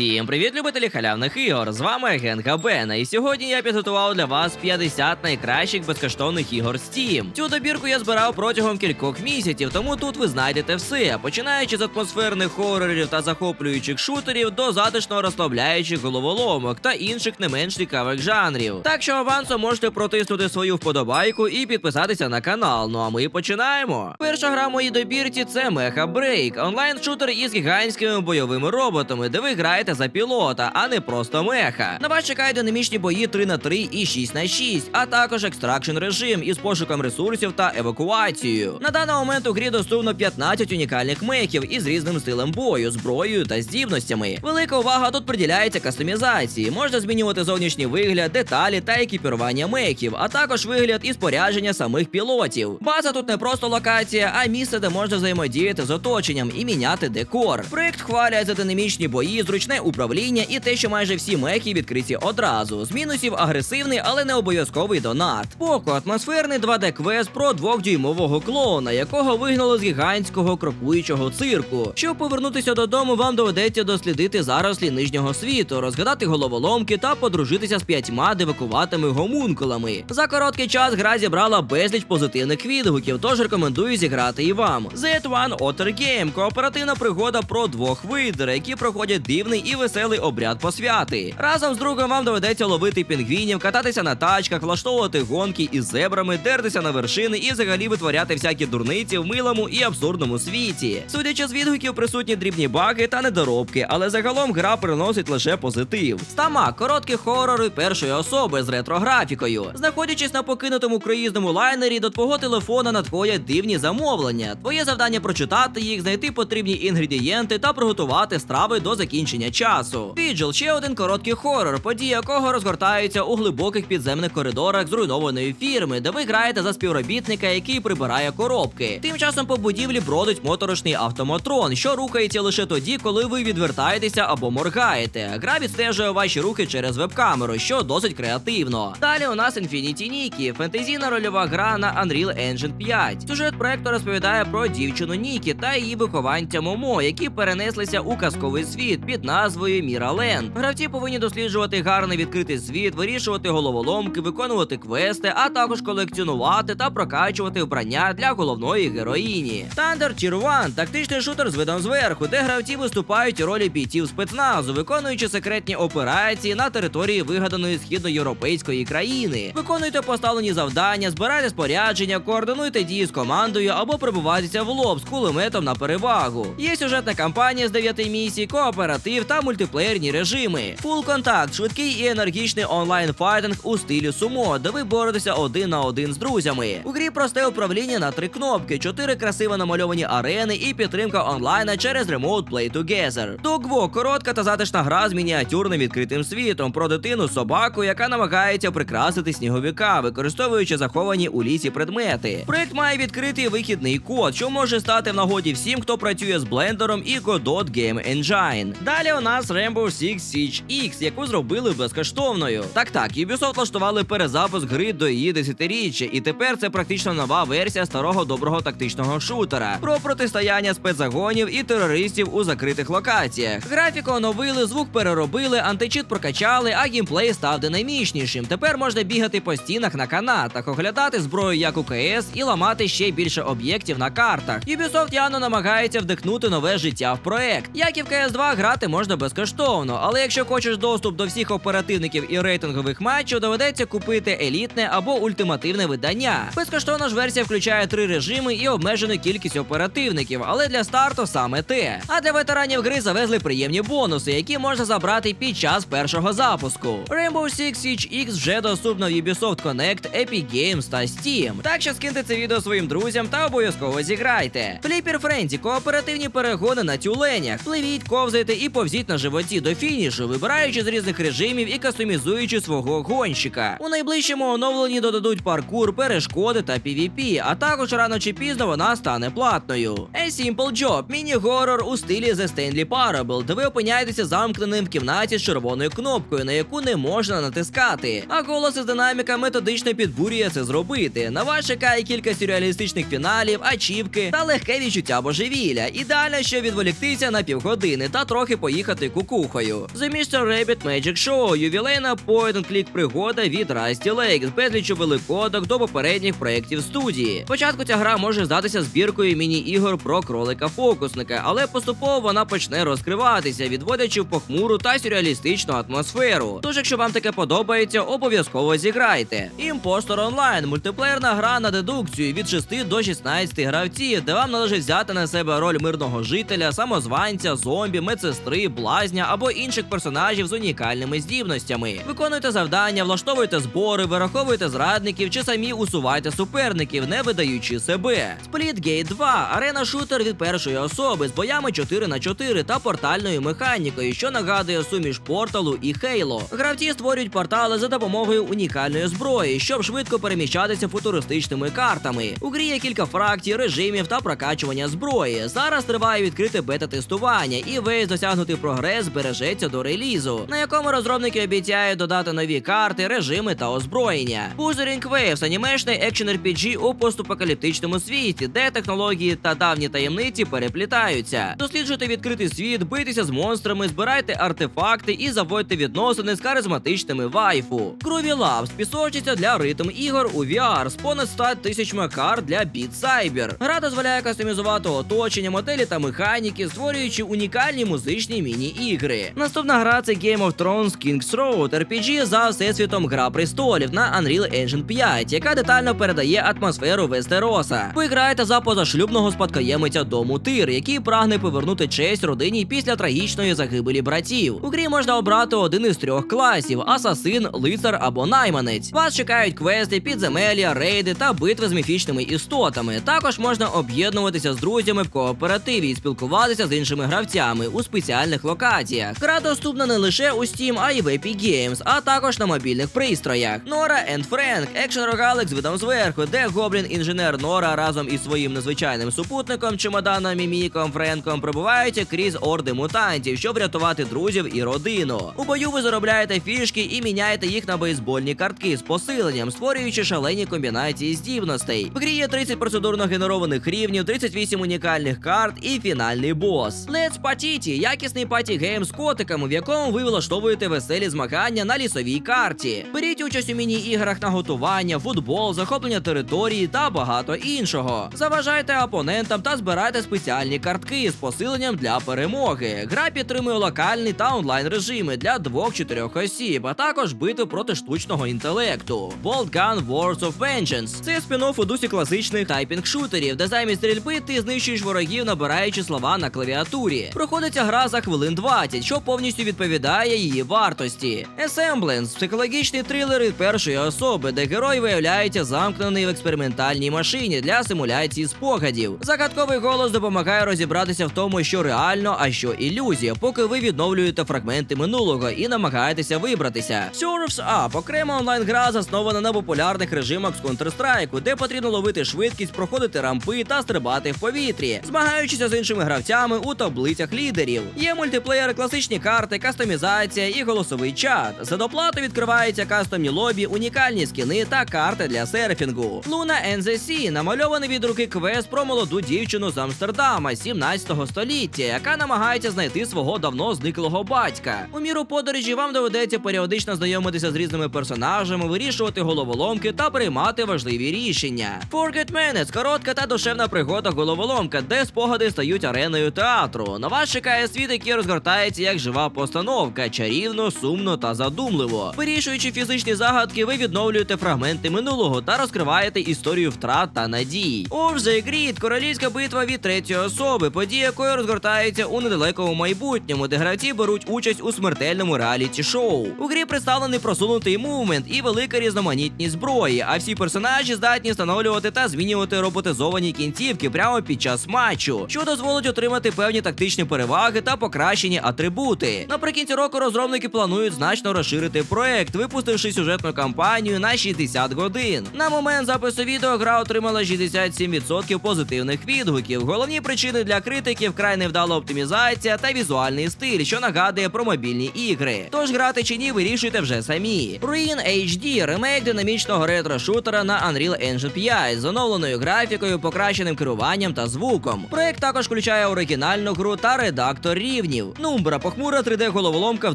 Всім привіт, любителі халявних ігор! З вами Агент Габена, і сьогодні я підготував для вас 50 найкращих безкоштовних ігор Steam. Цю добірку я збирав протягом кількох місяців, тому тут ви знайдете все, починаючи з атмосферних хорорів та захоплюючих шутерів до затишно розслабляючих головоломок та інших не менш цікавих жанрів. Так що авансом можете протиснути свою вподобайку і підписатися на канал. Ну а ми починаємо. Перша гра в моїй добірці це Mecha Break, онлайн-шутер із гігантськими бойовими роботами, де ви граєте за пілота, а не просто меха. На вас чекають динамічні бої 3 на 3 і 6 на 6, а також екстракшн режим із пошуком ресурсів та евакуацією. На даний момент у грі доступно 15 унікальних мехів із різним стилем бою, зброєю та здібностями. Велика увага тут приділяється кастомізації. Можна змінювати зовнішній вигляд, деталі та екіпірування мехів, а також вигляд і спорядження самих пілотів. База тут не просто локація, а місце, де можна взаємодіяти з оточенням і міняти декор. Проект хвалять за динамічні бої, зручне управління і те, що майже всі мехи відкриті одразу. З мінусів агресивний, але не обов'язковий донат. Поко атмосферний 2D квест про двохдюймового клоуна, якого вигнало з гігантського крокуючого цирку. Щоб повернутися додому, вам доведеться дослідити зарослі нижнього світу, розгадати головоломки та подружитися з п'ятьма девакуватими гомункулами. За короткий час гра зібрала безліч позитивних відгуків, тож рекомендую зіграти і вам. Z1 Otter Game – кооперативна пригода про двох видер, які проходять дивний і веселий обряд посвяти. Разом з другом вам доведеться ловити пінгвінів, кататися на тачках, влаштовувати гонки із зебрами, дертися на вершини і взагалі витворяти всякі дурниці в милому і абсурдному світі. Судячи з відгуків, присутні дрібні баги та недоробки, але загалом гра приносить лише позитив. Стама короткі хорори першої особи з ретрографікою. Знаходячись на покинутому круїзному лайнері, до твого телефона надходять дивні замовлення. Твоє завдання прочитати їх, знайти потрібні інгредієнти та приготувати страви до закінчення часу. Віджил ще один короткий хорор, події якого розгортаються у глибоких підземних коридорах зруйнованої фірми, де ви граєте за співробітника, який прибирає коробки. Тим часом по будівлі бродить моторошний автоматрон, що рухається лише тоді, коли ви відвертаєтеся або моргаєте. Гра відстежує ваші рухи через веб-камеру, що досить креативно. Далі у нас Infinity Нікі, фентезійна рольова гра на Unreal Engine 5. Сюжет проекту розповідає про дівчину Нікі та її вихованця Момо, які перенеслися у казковий світ під назвою Міра Ленд. Гравці повинні досліджувати гарний відкритий світ, вирішувати головоломки, виконувати квести, а також колекціонувати та прокачувати вбрання для головної героїні. Thunder Tier 1 – тактичний шутер з видом зверху, де гравці виступають у ролі бійців спецназу, виконуючи секретні операції на території вигаданої східноєвропейської країни. Виконуйте поставлені завдання, збирайте спорядження, координуйте дії з командою або прибувайтеся в лоб з кулеметом на перевагу. Є сюжетна кампанія з 9 місій, кооператив та мультиплеєрні режими. Фул контакт, швидкий і енергічний онлайн файтинг у стилі сумо, де ви боретеся один на один з друзями. У грі просте управління на три кнопки, чотири красиво намальовані арени і підтримка онлайна через Remote Play Together. Dogwo – коротка та затишна гра з мініатюрним відкритим світом про дитину собаку, яка намагається прикрасити сніговика, використовуючи заховані у лісі предмети. Проект має відкритий вихідний код, що може стати в нагоді всім, хто працює з блендером і Godot Game Engine. Далі нас Rainbow Six Siege X, яку зробили безкоштовною. Так так, Ubisoft влаштували перезапуск гри до її десятиріччя, і тепер це практично нова версія старого доброго тактичного шутера про протистояння спецзагонів і терористів у закритих локаціях. Графіку оновили, звук переробили, античит прокачали, а геймплей став динамічнішим. Тепер можна бігати по стінах на канатах, оглядати зброю як у КС і ламати ще більше об'єктів на картах. Ubisoft явно намагається вдихнути нове життя в проект. Як і в КС 2 грати можна безкоштовно, але якщо хочеш доступ до всіх оперативників і рейтингових матчів, доведеться купити елітне або ультимативне видання. Безкоштовна ж версія включає три режими і обмежену кількість оперативників, але для старту саме те. А для ветеранів гри завезли приємні бонуси, які можна забрати під час першого запуску. Rainbow Six Siege X вже доступно в Ubisoft Connect, Epic Games та Steam. Так що скиньте це відео своїм друзям та обов'язково зіграйте. Flipper Frenzy – кооперативні перегони на тюленях. Пливіть, ковзайте і повзіть на животі до фінішу, вибираючи з різних режимів і кастомізуючи свого гонщика. У найближчому оновленні додадуть паркур, перешкоди та PvP, а також рано чи пізно вона стане платною. A Simple Job – міні-горор у стилі The Stanley Parable, де ви опиняєтеся замкненим в кімнаті з червоною кнопкою, на яку не можна натискати. А голос із динаміка методично підбурює це зробити. На вас чекає кілька сюрреалістичних фіналів, ачівки та легке відчуття божевілля. Ідеально, щоб відволіктися на півгодини та трохи поїхати поїхати кукухою. The Mr. Rabbit Magic Show – ювілейна point-and-click пригода від Rusty Lake з безлічу великодок до попередніх проєктів студії. Спочатку ця гра може здатися збіркою міні-ігор про кролика-фокусника, але поступово вона почне розкриватися, відводячи в похмуру та сюрреалістичну атмосферу. Тож, якщо вам таке подобається, обов'язково зіграйте. Імпостор онлайн мультиплеєрна гра на дедукцію від 6 до 16 гравців, де вам належить взяти на себе роль мирного жителя, самозванця, зомбі, медсестри, блазня або інших персонажів з унікальними здібностями. Виконуйте завдання, влаштовуйте збори, вираховуйте зрадників чи самі усувайте суперників, не видаючи себе. Splitgate 2 арена шутер від першої особи з боями 4 на 4 та портальною механікою, що нагадує суміш порталу і Хейло. Гравці створюють портали за допомогою унікальної зброї, щоб швидко переміщатися футуристичними картами. У грі є кілька фракцій, режимів та прокачування зброї. Зараз триває відкрите бета-тестування, і весь досягнутий прогрес збережеться до релізу, на якому розробники обіцяють додати нові карти, режими та озброєння. Wuthering Waves – анімешний екшен RPG у постапокаліптичному світі, де технології та давні таємниці переплітаються. Досліджуйте відкритий світ, бийтеся з монстрами, збирайте артефакти і заводьте відносини з харизматичними вайфу. Groovy Labs – пісочниця для ритм ігор у VR з понад 100 тисячами карт для Beat Saber. Гра дозволяє кастомізувати оточення, моделі та механіки, створюючи унікальні музичні міні-ігри. Наступна гра це Game of Thrones King's Road RPG за всесвітом Гра престолів на Unreal Engine 5, яка детально передає атмосферу Вестероса. Ви граєте за позашлюбного спадкоємиця дому Тир, який прагне повернути честь родині після трагічної загибелі братів. У грі можна обрати один із трьох класів: асасин, лицар або найманець. Вас чекають квести, підземелля, рейди та битви з міфічними істотами. Також можна об'єднуватися з друзями в кооперативі і спілкуватися з іншими гравцями у спеціальних локаціях. Гра доступна не лише у Steam, а й в Epic Games, а також на мобільних пристроях. Нора енд Френк, екшен рогалик з видом зверху, де гоблін-інженер Нора разом із своїм незвичайним супутником, чемоданом Міміком Френком пробувають крізь орди мутантів, щоб врятувати друзів і родину. У бою ви заробляєте фішки і міняєте їх на бейсбольні картки з посиленням, створюючи шалені комбінації здібностей. В грі є 30 процедурно генерованих рівнів, 38 унікальних карт і фінальний бос. Let's Patiti – якісний паті-гейм з котиками, в якому ви влаштовуєте веселі змагання на лісовій карті. Беріть участь у міні-іграх на готування, футбол, захоплення території та багато іншого. Заважайте опонентам та збирайте спеціальні картки з посиленням для перемоги. Гра підтримує локальний та онлайн режими для 2-4 осіб, а також битви проти штучного інтелекту. Bolt Gun Wars of Vengeance – це спін-офф у дусі класичних тайпінг-шутерів, де замість стрільби ти знищуєш ворогів, набираючи слова на клавіатурі. Проходиться гра за хвилин 20, що повністю відповідає її вартості. Assemblance – психологічний трилер від першої особи, де герой виявляється замкнений в експериментальній машині для симуляції спогадів. Загадковий голос допомагає розібратися в тому, що реально, а що ілюзія, поки ви відновлюєте фрагменти минулого і намагаєтеся вибратися. Surf's Up – окрема онлайн-гра, заснована на популярних режимах з Counter-Strike, де потрібно ловити швидкість, проходити рампи та стрибати в повітрі, змагаючися з іншими гравцями у таблицях лідерів. Є мультиплеєр, класичні карти, кастомізація і голосовий чат. За доплату відкриваються кастомні лобі, унікальні скіни та карти для серфінгу. Луна NZC – намальований від руки квест про молоду дівчину з Амстердама 17 століття, яка намагається знайти свого давно зниклого батька. У міру подорожі вам доведеться періодично знайомитися з різними персонажами, вирішувати головоломки та приймати важливі рішення. Forget Minutes – коротка та душевна пригода головоломка, де спогади стають ареною театру. На вас чекає світ, який розгортається як жива постановка, чарівно, сумно та задумливо. Вирішуючи фізичні загадки, ви відновлюєте фрагменти минулого та розкриваєте історію втрат та надій. The Grid – королівська битва від третьої особи, подія якої розгортається у недалекому майбутньому, де гравці беруть участь у смертельному реаліті-шоу. У грі представлений просунутий мувмент і велика різноманітність зброї, а всі персонажі здатні встановлювати та змінювати роботизовані кінцівки прямо під час матчу, що дозволить отримати певні тактичні переваги та покращені атрибути. Наприкінці року розробники планують значно розширити проект, випустивши сюжетну кампанію на 60 годин. На момент запису відео гра отримала 67% позитивних відгуків. Головні причини для критиків край невдала оптимізація та візуальний стиль, що нагадує про мобільні ігри. Тож грати чи ні, вирішуйте вже самі. Ruin HD – ремейк динамічного ретро-шутера на Unreal Engine 5 з оновленою графікою, покращеним керуванням та звуком. Проект також включає оригінальну гру та редактор рівнів. Рівнів. Нумбра похмура 3D-головоломка в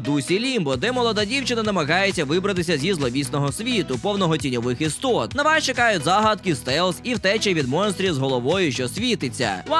дусі Лімбо, де молода дівчина намагається вибратися зі зловісного світу, повного тіньових істот. На вас чекають загадки, стелс і втеча від монстрів з головою, що світиться. 100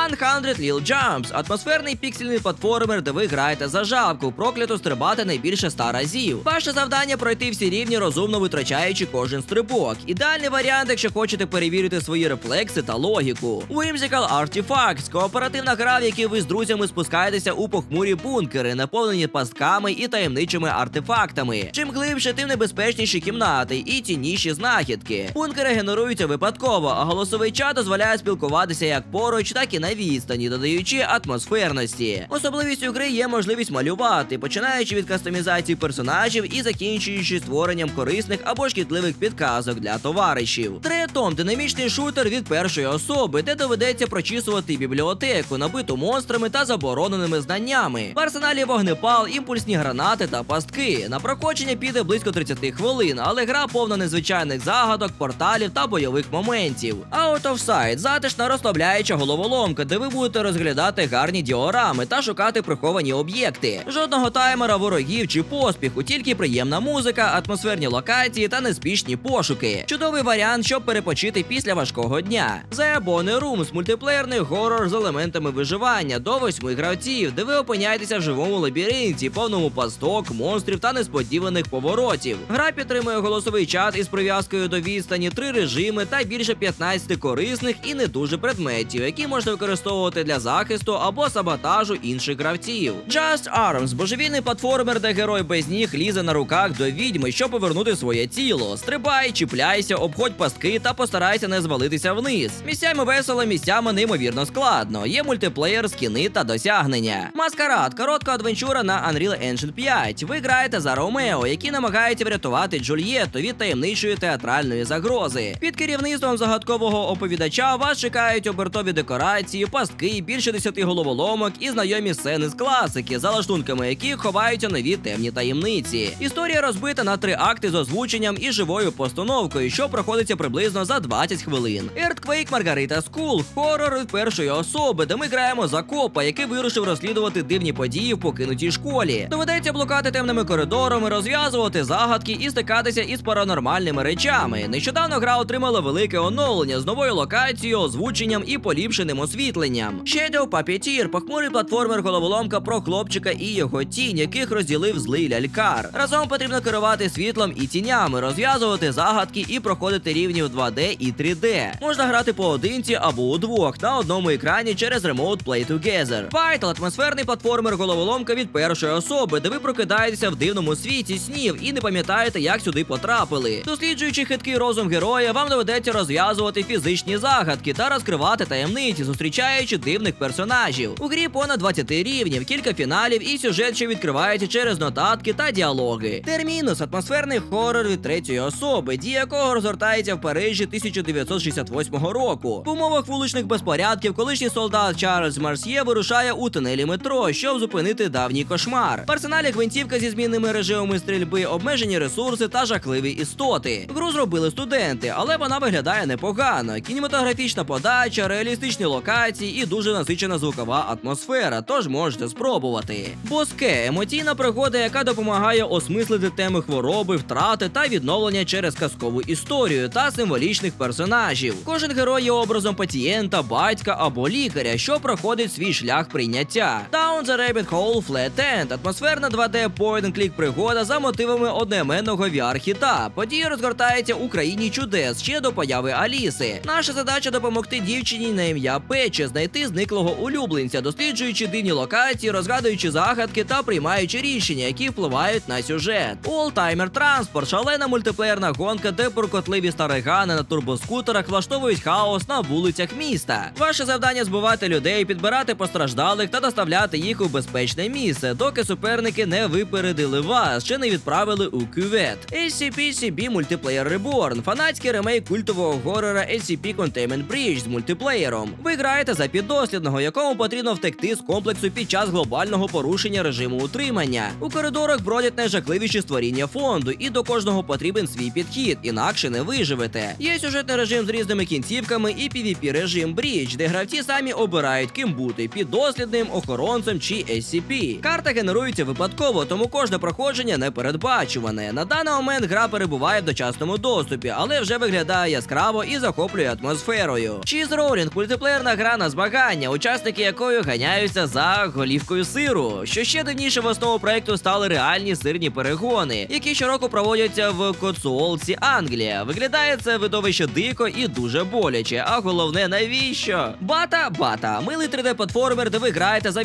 Lil Jumps – атмосферний піксельний платформер, де ви граєте за жабку, проклято стрибати найбільше 100 разів. Ваше завдання пройти всі рівні, розумно витрачаючи кожен стрибок. Ідеальний варіант, якщо хочете перевірити свої рефлекси та логіку. Whimsical Artifacts – кооперативна гра, в якій ви з друзями спускаєтеся у похмурі бункери, наповнені пастками і таємничими артефактами. Чим глибше, тим небезпечніші кімнати і цінніші знахідки. Бункери генеруються випадково, а голосовий чат дозволяє спілкуватися як поруч, так і на відстані, додаючи атмосферності. Особливістю гри є можливість малювати, починаючи від кастомізації персонажів і закінчуючи створенням корисних або шкідливих підказок для товаришів. Третом динамічний шутер від першої особи, де доведеться прочісувати бібліотеку, набиту монстрами та забороненими знаннями. В арсеналі вогнепал, імпульсні гранати та пастки. На прокочення піде близько 30 хвилин, але гра повна незвичайних загадок, порталів та бойових моментів. Out of Sight – затишна розслабляюча головоломка, де ви будете розглядати гарні діорами та шукати приховані об'єкти. Жодного таймера ворогів чи поспіху, тільки приємна музика, атмосферні локації та неспішні пошуки. Чудовий варіант, щоб перепочити після важкого дня. The Bonnie Rooms – мультиплеєрний горор з елементами виживання до восьми гравців, де ви опиняєтеся в живому лабіринті, повному пасток, монстрів та несподіваних поворотів. Гра підтримує голосовий чат із прив'язкою до відстані, три режими та більше 15 корисних і не дуже предметів, які можна використовувати для захисту або саботажу інших гравців. Just Arms – божевільний платформер, де герой без ніг лізе на руках до відьми, щоб повернути своє тіло. Стрибай, чіпляйся, обходь пастки та постарайся не звалитися вниз. Місцями весело, місцями неймовірно складно. Є мультиплеєр, скіни та досягнення. Маскарад коротка адвенчура на Unreal Engine 5. Ви граєте за Ромео, який намагається врятувати Джульєту від таємничої театральної загрози. Під керівництвом загадкового оповідача вас чекають обертові декорації, пастки, більше десяти головоломок і знайомі сцени з класики, за лаштунками яких ховаються нові темні таємниці. Історія розбита на три акти з озвученням і живою постановкою, що проходиться приблизно за 20 хвилин. Earthquake Margarita School – хорор першої особи, де ми граємо за копа, який вирушив розслідувати дивні події в покинутій школі. Доведеться блукати темними коридорами, розв'язувати загадки і стикатися із паранормальними речами. Нещодавно гра отримала велике оновлення з новою локацією, озвученням і поліпшеним освітленням. Shadow Puppeteer – похмурий платформер головоломка про хлопчика і його тінь, яких розділив злий лялькар. Разом потрібно керувати світлом і тінями, розв'язувати загадки і проходити рівні в 2D і 3D. Можна грати поодинці або удвох на одному екрані через Remote Play Together. Vital – атмосферний платформер головоломка від першої особи, де ви прокидаєтеся в дивному світі снів і не пам'ятаєте, як сюди потрапили. Досліджуючи хиткий розум героя, вам доведеться розв'язувати фізичні загадки та розкривати таємниці, зустрічаючи дивних персонажів. У грі понад 20 рівнів, кілька фіналів і сюжет, що відкривається через нотатки та діалоги. Термінус атмосферний хорор від третьої особи, дія якого розгортається в Парижі 1968 року. В умовах вуличних безпорядків колишній солдат Чарльз Марсьє вирушає у тунелі метро, щоб зупинити давній кошмар. В гвинтівка зі змінними режимами стрільби, обмежені ресурси та жахливі істоти. Гру зробили студенти, але вона виглядає непогано. Кінематографічна подача, реалістичні локації і дуже насичена звукова атмосфера. Тож можете спробувати. Боске емоційна пригода, яка допомагає осмислити теми хвороби, втрати та відновлення через казкову історію та символічних персонажів. Кожен герой є образом пацієнта, батька або лікаря, що проходить свій шлях прийняття. Down the Rabbit Hole Flat End – атмосферна 2D point-and-click пригода за мотивами одноіменного VR-хіта. Подія розгортається у країні чудес ще до появи Аліси. Наша задача допомогти дівчині на ім'я Пече знайти зниклого улюбленця, досліджуючи дивні локації, розгадуючи загадки та приймаючи рішення, які впливають на сюжет. All Timer Transport – шалена мультиплеєрна гонка, де буркотливі старигани на турбоскутерах влаштовують хаос на вулицях міста. Ваше завдання збивати людей, підбирати постраждалих та доставляти їх у безпечне місце, доки суперники не випередили вас, чи не відправили у кювет. SCP-CB Multiplayer Reborn – фанатський ремейк культового горора SCP Containment Breach з мультиплеєром. Ви граєте за піддослідного, якому потрібно втекти з комплексу під час глобального порушення режиму утримання. У коридорах бродять найжахливіші створіння фонду, і до кожного потрібен свій підхід, інакше не виживете. Є сюжетний режим з різними кінцівками і PvP режим Breach, де гравці самі обирають, ким бути піддослідним, охоронцем чи SCP. Карта генерується випадково, тому кожне проходження не передбачуване. На даний момент гра перебуває в дочасному доступі, але вже виглядає яскраво і захоплює атмосферою. Cheese Rolling – мультиплеєрна гра на змагання, учасники якої ганяються за голівкою сиру. Що ще дивніше в основу проекту стали реальні сирні перегони, які щороку проводяться в Коцуолці, Англія. Виглядає це видовище дико і дуже боляче. А головне, навіщо? Бата бата, милий 3D-платформер, де ви граєте за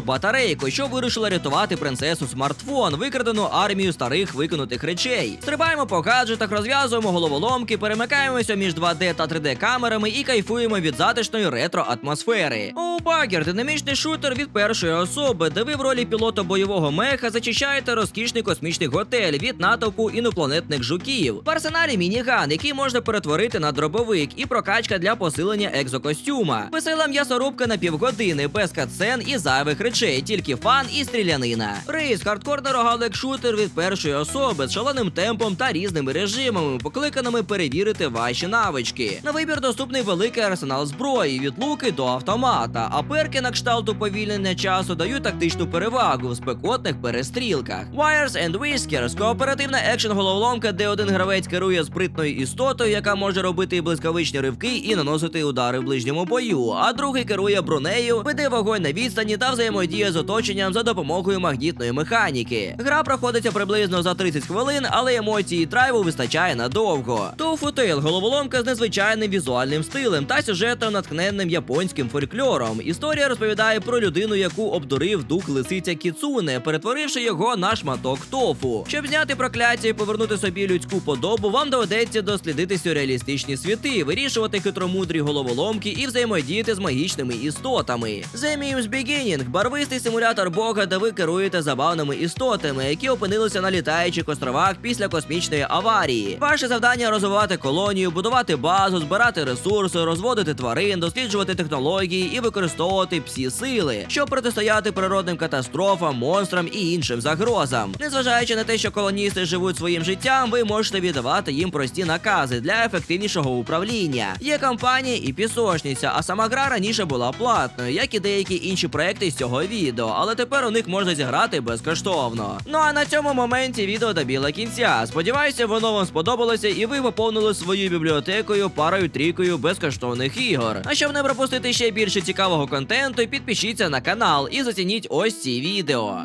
відважну батарейку, що вирішила рятувати принцесу смартфон, викрадену армію старих викинутих речей. Стрибаємо по гаджетах, розв'язуємо головоломки, перемикаємося між 2D та 3D камерами і кайфуємо від затишної ретро атмосфери. У Багер динамічний шутер від першої особи, де ви в ролі пілота бойового меха зачищаєте розкішний космічний готель від натовпу інопланетних жуків. В арсеналі мініган, який можна перетворити на дробовик, і прокачка для посилення екзокостюма. Весела м'ясорубка на півгодини, без катсцен і зайвих речей, тільки фан і стрілянина. Рейс хардкорний рогалик шутер від першої особи з шаленим темпом та різними режимами, покликаними перевірити ваші навички. На вибір доступний великий арсенал зброї від луки до автомата, а перки на кшталт уповільнення часу дають тактичну перевагу в спекотних перестрілках. Wires and Whiskers – кооперативна екшен головоломка, де один гравець керує спритною істотою, яка може робити блискавичні ривки і наносити удари в ближньому бою, а другий керує бронею, веде вогонь на відстані та взаємодіє з оточенням за допомогою магнітної механіки. Гра проходиться приблизно за 30 хвилин, але емоції і драйву вистачає надовго. Tofu Tale – головоломка з незвичайним візуальним стилем та сюжетом, натхненним японським фольклором. Історія розповідає про людину, яку обдурив дух лисиця Кіцуне, перетворивши його на шматок тофу. Щоб зняти прокляття і повернути собі людську подобу, вам доведеться дослідити сюрреалістичні світи, вирішувати хитромудрі головоломки і взаємодіяти з магічними істотами. The Memes Beginning – барвистий симулятор бога, де ви керуєте забавними істотами, які опинилися на літаючих островах після космічної аварії. Ваше завдання розвивати колонію, будувати базу, збирати ресурси, розводити тварин, досліджувати технології і використовувати псі сили, щоб протистояти природним катастрофам, монстрам і іншим загрозам. Незважаючи на те, що колоністи живуть своїм життям, ви можете віддавати їм прості накази для ефективнішого управління. Є кампанія і пісочниця, а сама гра раніше була платною, як і деякі інші проекти з цього відео, але тепер у них можна зіграти безкоштовно. Ну а на цьому моменті відео добіло кінця. Сподіваюся, воно вам сподобалося і ви поповнили свою бібліотекою парою трійкою безкоштовних ігор. А щоб не пропустити ще більше цікавого контенту, підпишіться на канал і зацініть ось ці відео.